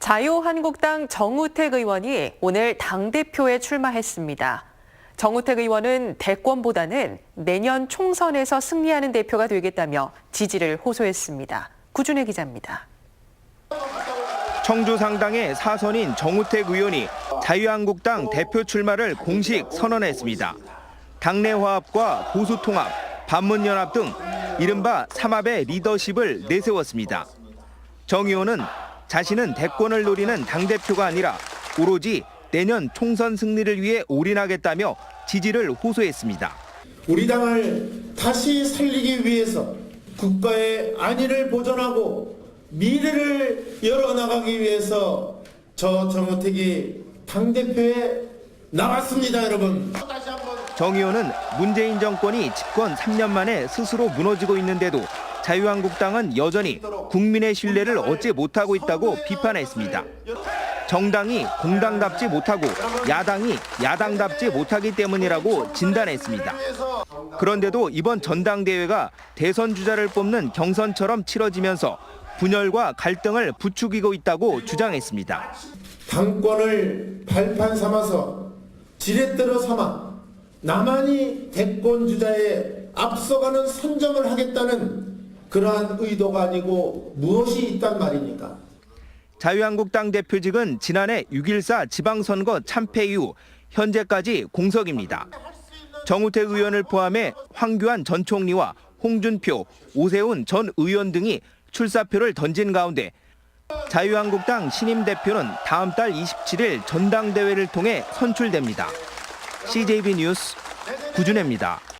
자유한국당 정우택 의원이 오늘 당대표에 출마했습니다. 정우택 의원은 대권보다는 내년 총선에서 승리하는 대표가 되겠다며 지지를 호소했습니다. 구준혜 기자입니다. 청주 상당의 사선인 정우택 의원이 자유한국당 대표 출마를 공식 선언했습니다. 당내 화합과 보수 통합, 반문연합 등 이른바 삼합의 리더십을 내세웠습니다. 정 의원은 자신은 대권을 노리는 당대표가 아니라 오로지 내년 총선 승리를 위해 올인하겠다며 지지를 호소했습니다. 우리 당을 다시 살리기 위해서 국가의 안위를 보존하고 미래를 열어나가기 위해서 저 정우택이 당대표에 나왔습니다, 여러분. 정 의원은 문재인 정권이 집권 3년 만에 스스로 무너지고 있는데도 자유한국당은 여전히 국민의 신뢰를 얻지 못하고 있다고 비판했습니다. 정당이 공당답지 못하고 야당이 야당답지 못하기 때문이라고 진단했습니다. 그런데도 이번 전당대회가 대선 주자를 뽑는 경선처럼 치러지면서 분열과 갈등을 부추기고 있다고 주장했습니다. 당권을 발판 삼아서 지렛대로 삼아 나만이 대권 주자에 앞서가는 선점을 하겠다는 그러한 의도가 아니고 무엇이 있단 말입니까? 자유한국당 대표직은 지난해 6.14 지방선거 참패 이후 현재까지 공석입니다. 정우택 의원을 포함해 황교안 전 총리와 홍준표, 오세훈 전 의원 등이 출사표를 던진 가운데 자유한국당 신임 대표는 다음 달 27일 전당대회를 통해 선출됩니다. CJB 뉴스 구준혜입니다.